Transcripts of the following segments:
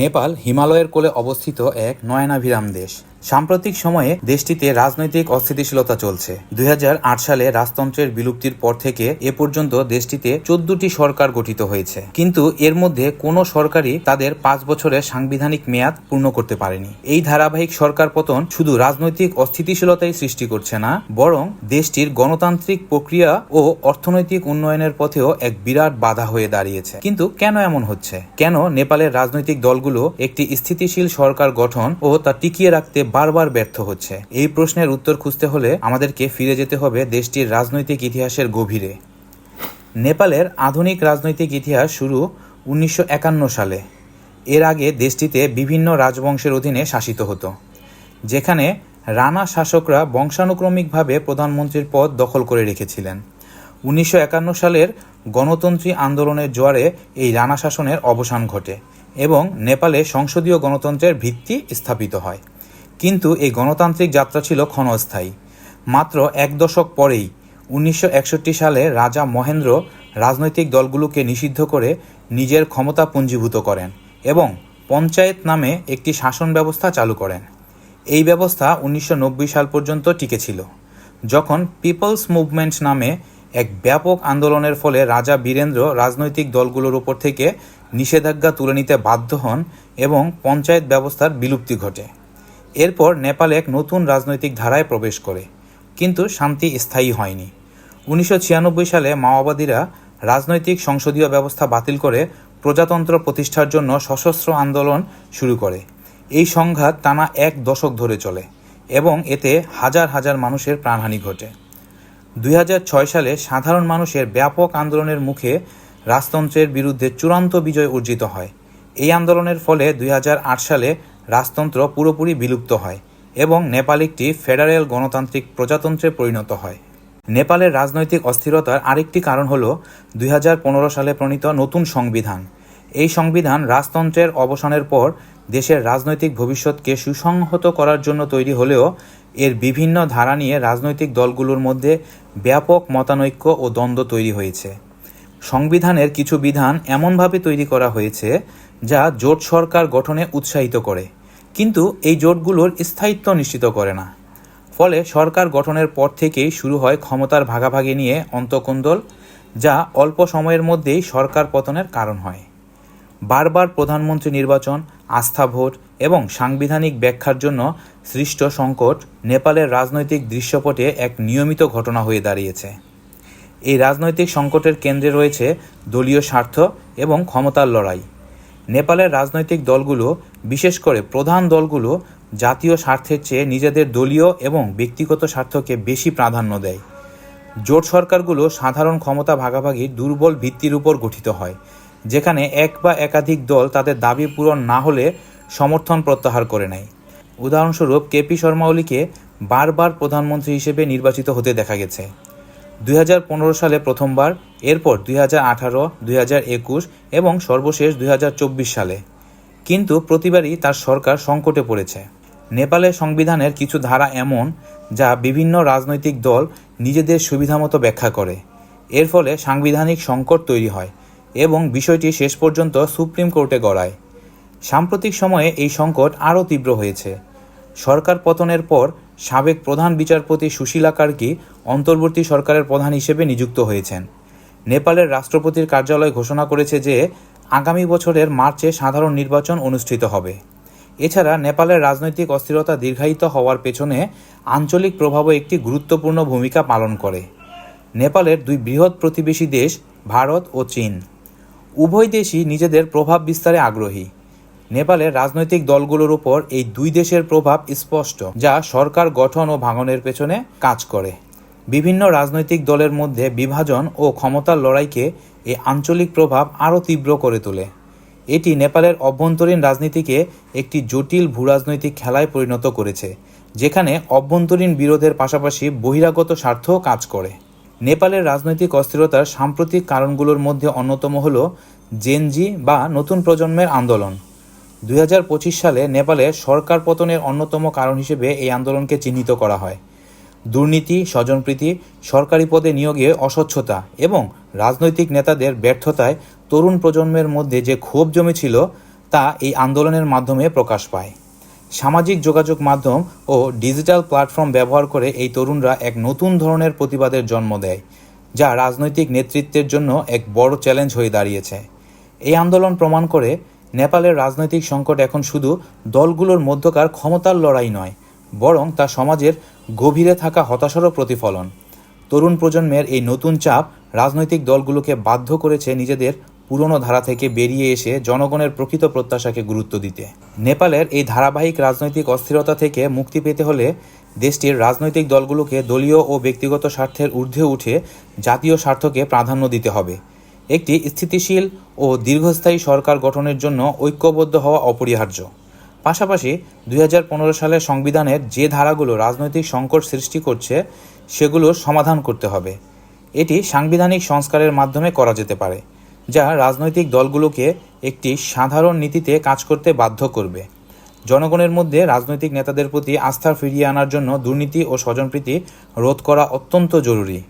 নেপাল হিমালয়ের কোলে অবস্থিত এক নয়নাভিরাম দেশ। সাম্প্রতিক সময়ে দেশটিতে রাজনৈতিক অস্থিতিশীলতা চলছে। দুই হাজার আট সালে রাজতন্ত্রের বিলুপ্তির পর থেকে এ পর্যন্ত দেশটিতে চোদ্দটি সরকার গঠিত হয়েছে। কিন্তু এর মধ্যে কোনো সরকারই তাদের পাঁচ বছরের সাংবিধানিক মেয়াদ পূর্ণ করতে পারেনি। এই ধারাবাহিক সরকার পতন শুধু রাজনৈতিক অস্থিতিশীলতাই সৃষ্টি করছে না, বরং দেশটির গণতান্ত্রিক প্রক্রিয়া ও অর্থনৈতিক উন্নয়নের পথেও এক বিরাট বাধা হয়ে দাঁড়িয়েছে। কিন্তু কেন এমন হচ্ছে? কেন নেপালের রাজনৈতিক দলগুলো একটি স্থিতিশীল সরকার গঠন ও তা টিকিয়ে রাখতে বারবার ব্যর্থ হচ্ছে। এই প্রশ্নের উত্তর খুঁজতে হলে আমাদেরকে ফিরে যেতে হবে দেশটির রাজনৈতিক ইতিহাসের গভীরে। নেপালের আধুনিক রাজনৈতিক ইতিহাস শুরু উনিশশো একান্ন সালে। এর আগে দেশটিতে বিভিন্ন রাজবংশের অধীনে শাসিত হতো, যেখানে রানা শাসকরা বংশানুক্রমিকভাবে প্রধানমন্ত্রীর পদ দখল করে রেখেছিলেন। উনিশশো একান্ন সালের গণতন্ত্রী আন্দোলনের জোয়ারে এই রানা শাসনের অবসান ঘটে এবং নেপালে সংসদীয় গণতন্ত্রের ভিত্তি স্থাপিত হয়। কিন্তু এই গণতান্ত্রিক যাত্রা ছিল ক্ষণস্থায়ী। মাত্র এক দশক পরেই উনিশশো একষট্টি সালে রাজা মহেন্দ্র রাজনৈতিক দলগুলোকে নিষিদ্ধ করে নিজের ক্ষমতা পুঞ্জীভূত করেন এবং পঞ্চায়েত নামে একটি শাসন ব্যবস্থা চালু করেন। এই ব্যবস্থা উনিশশো নব্বই সাল পর্যন্ত টিকে ছিল। যখন পিপলস মুভমেন্ট নামে এক ব্যাপক আন্দোলনের ফলে রাজা বীরেন্দ্র রাজনৈতিক দলগুলোর উপর থেকে নিষেধাজ্ঞা তুলে নিতে বাধ্য হন এবং পঞ্চায়েত ব্যবস্থার বিলুপ্তি ঘটে। এরপর নেপাল এক নতুন রাজনৈতিক ধারায় প্রবেশ করে, কিন্তু শান্তি স্থায়ী হয়নি। উনিশশো ছিয়ানব্বই সালে মাওবাদীরা রাজনৈতিক সংসদীয় ব্যবস্থা বাতিল করে প্রজাতন্ত্র প্রতিষ্ঠার জন্য সশস্ত্র আন্দোলন শুরু করে। এই সংঘাত টানা এক দশক ধরে চলে এবং এতে হাজার হাজার মানুষের প্রাণহানি ঘটে। দুই হাজার ছয় সালে সাধারণ মানুষের ব্যাপক আন্দোলনের মুখে রাজতন্ত্রের বিরুদ্ধে চূড়ান্ত বিজয় অর্জিত হয়। এই আন্দোলনের ফলে দুই হাজার আট সালে রাজতন্ত্র পুরোপুরি বিলুপ্ত হয় এবং নেপাল একটি ফেডারেল গণতান্ত্রিক প্রজাতন্ত্রে পরিণত হয়। নেপালের রাজনৈতিক অস্থিরতার আরেকটি কারণ হল দুই হাজার পনেরো সালে প্রণীত নতুন সংবিধান। এই সংবিধান রাজতন্ত্রের অবসানের পর দেশের রাজনৈতিক ভবিষ্যৎকে সুসংহত করার জন্য তৈরি হলেও এর বিভিন্ন ধারা নিয়ে রাজনৈতিক দলগুলোর মধ্যে ব্যাপক মতানৈক্য ও দ্বন্দ্ব তৈরি হয়েছে। সংবিধানের কিছু বিধান এমনভাবে তৈরি করা হয়েছে যা জোট সরকার গঠনে উৎসাহিত করে। কিন্তু এই জোটগুলোর স্থায়িত্ব নিশ্চিত করে না। ফলে সরকার গঠনের পর থেকেই শুরু হয় ক্ষমতার ভাগাভাগি নিয়ে অন্তকোন্দল, যা অল্প সময়ের মধ্যেই সরকার পতনের কারণ হয়। বারবার প্রধানমন্ত্রী নির্বাচন, আস্থা ভোট এবং সাংবিধানিক ব্যাখ্যার জন্য সৃষ্ট সংকট নেপালের রাজনৈতিক দৃশ্যপটে এক নিয়মিত ঘটনা হয়ে দাঁড়িয়েছে। এই রাজনৈতিক সংকটের কেন্দ্রে রয়েছে দলীয় স্বার্থ এবং ক্ষমতার লড়াই। নেপালের রাজনৈতিক দলগুলো, বিশেষ করে প্রধান দলগুলো, জাতীয় স্বার্থের চেয়ে নিজেদের দলীয় এবং ব্যক্তিগত স্বার্থকে বেশি প্রাধান্য দেয়। জোট সরকারগুলো সাধারণ ক্ষমতা ভাগাভাগির দুর্বল ভিত্তির উপর গঠিত হয়, যেখানে এক বা একাধিক দল তাদের দাবি পূরণ না হলে সমর্থন প্রত্যাহার করে নেয়। উদাহরণস্বরূপ কেপি শর্মা ওলিকে বারবার প্রধানমন্ত্রী হিসেবে নির্বাচিত হতে দেখা গেছে। দুই হাজার পনেরো সালে প্রথমবার, এরপর দুই হাজার আঠারো, দুই হাজার একুশ এবং সর্বশেষ দুই হাজার চব্বিশ সালে। কিন্তু প্রতিবারই তার সরকার সংকটে পড়েছে। নেপালের সংবিধানের কিছু ধারা এমন যা বিভিন্ন রাজনৈতিক দল নিজেদের সুবিধামতো ব্যাখ্যা করে। এর ফলে সাংবিধানিক সংকট তৈরি হয় এবং বিষয়টি শেষ পর্যন্ত সুপ্রিম কোর্টে গড়ায়। সাম্প্রতিক সময়ে এই সংকট আরও তীব্র হয়েছে। সরকার পতনের পর সাবেক প্রধান বিচারপতি সুশীলা কার্কি অন্তর্বর্তী সরকারের প্রধান হিসেবে নিযুক্ত হয়েছেন। নেপালের রাষ্ট্রপতির কার্যালয় ঘোষণা করেছে যে আগামী বছরের মার্চে সাধারণ নির্বাচন অনুষ্ঠিত হবে। এছাড়া নেপালের রাজনৈতিক অস্থিরতা দীর্ঘায়িত হওয়ার পেছনে আঞ্চলিক প্রভাবও একটি গুরুত্বপূর্ণ ভূমিকা পালন করে। নেপালের দুই বৃহৎ প্রতিবেশী দেশ, ভারত ও চীন। উভয় দেশই নিজেদের প্রভাব বিস্তারে আগ্রহী। নেপালের রাজনৈতিক দলগুলোর উপর এই দুই দেশের প্রভাব স্পষ্ট, যা সরকার গঠন ও ভাঙনের পেছনে কাজ করে। বিভিন্ন রাজনৈতিক দলের মধ্যে বিভাজন ও ক্ষমতার লড়াইকে এই আঞ্চলিক প্রভাব আরও তীব্র করে তোলে। এটি নেপালের অভ্যন্তরীণ রাজনীতিকে একটি জটিল ভূরাজনৈতিক খেলায় পরিণত করেছে, যেখানে অভ্যন্তরীণ বিরোধের পাশাপাশি বহিরাগত স্বার্থও কাজ করে। নেপালের রাজনৈতিক অস্থিরতার সাম্প্রতিক কারণগুলোর মধ্যে অন্যতম হল জেনজি বা নতুন প্রজন্মের আন্দোলন। দুই হাজার পঁচিশ সালে নেপালে সরকার পতনের অন্যতম কারণ হিসেবে এই আন্দোলনকে চিহ্নিত করা হয়। দুর্নীতি, স্বজনপ্রীতি, সরকারি পদে নিয়োগে অস্বচ্ছতা এবং রাজনৈতিক নেতাদের ব্যর্থতায় তরুণ প্রজন্মের মধ্যে যে ক্ষোভ জমেছিল তা এই আন্দোলনের মাধ্যমে প্রকাশ পায়। সামাজিক যোগাযোগ মাধ্যম ও ডিজিটাল প্ল্যাটফর্ম ব্যবহার করে এই তরুণরা এক নতুন ধরনের প্রতিবাদের জন্ম দেয়, যা রাজনৈতিক নেতৃত্বের জন্য এক বড় চ্যালেঞ্জ হয়ে দাঁড়িয়েছে। এই আন্দোলন প্রমাণ করে নেপালের রাজনৈতিক সংকট এখন শুধু দলগুলোর মধ্যকার ক্ষমতার লড়াই নয়, বরং তা সমাজের গভীরে থাকা হতাশারও প্রতিফলন। তরুণ প্রজন্মের এই নতুন চাপ রাজনৈতিক দলগুলোকে বাধ্য করেছে নিজেদের পুরনো ধারা থেকে বেরিয়ে এসে জনগণের প্রকৃত প্রত্যাশাকে গুরুত্ব দিতে। নেপালের এই ধারাবাহিক রাজনৈতিক অস্থিরতা থেকে মুক্তি পেতে হলে দেশটির রাজনৈতিক দলগুলোকে দলীয় ও ব্যক্তিগত স্বার্থের ঊর্ধ্বে উঠে জাতীয় স্বার্থকে প্রাধান্য দিতে হবে। একটি স্থিতিশীল ও দীর্ঘস্থায়ী সরকার গঠনের জন্য ঐক্যবদ্ধ হওয়া অপরিহার্য। পাশাপাশি দুই হাজার পনেরো সালের সংবিধানের যে ধারাগুলো রাজনৈতিক সংকট সৃষ্টি করছে, সেগুলো সমাধান করতে হবে। এটি সাংবিধানিক সংস্কারের মাধ্যমে করা যেতে পারে, যা রাজনৈতিক দলগুলোকে একটি সাধারণ নীতিতে কাজ করতে বাধ্য করবে। জনগণের মধ্যে রাজনৈতিক নেতাদের প্রতি আস্থা ফিরিয়ে আনার জন্য দুর্নীতি ও স্বজনপ্রীতি রোধ করা অত্যন্ত জরুরি।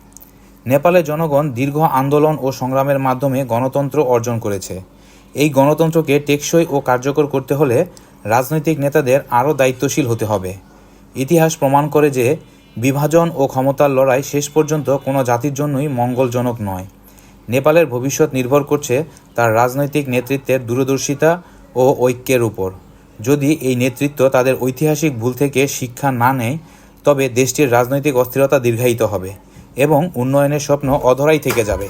নেপালে জনগণ দীর্ঘ আন্দোলন ও সংগ্রামের মাধ্যমে গণতন্ত্র অর্জন করেছে। এই গণতন্ত্রকে টেকসই ও কার্যকর করতে হলে রাজনৈতিক নেতাদের আরও দায়িত্বশীল হতে হবে। ইতিহাস প্রমাণ করে যে বিভাজন ও ক্ষমতার লড়াই শেষ পর্যন্ত কোনো জাতির জন্যই মঙ্গলজনক নয়। নেপালের ভবিষ্যৎ নির্ভর করছে তার রাজনৈতিক নেতৃত্বের দূরদর্শিতা ও ঐক্যের উপর। যদি এই নেতৃত্ব তাদের ঐতিহাসিক ভুল থেকে শিক্ষা না নেয়, তবে দেশটির রাজনৈতিক অস্থিরতা দীর্ঘায়িত হবে। এবং উন্নয়নের স্বপ্ন অধরাই থেকে যাবে।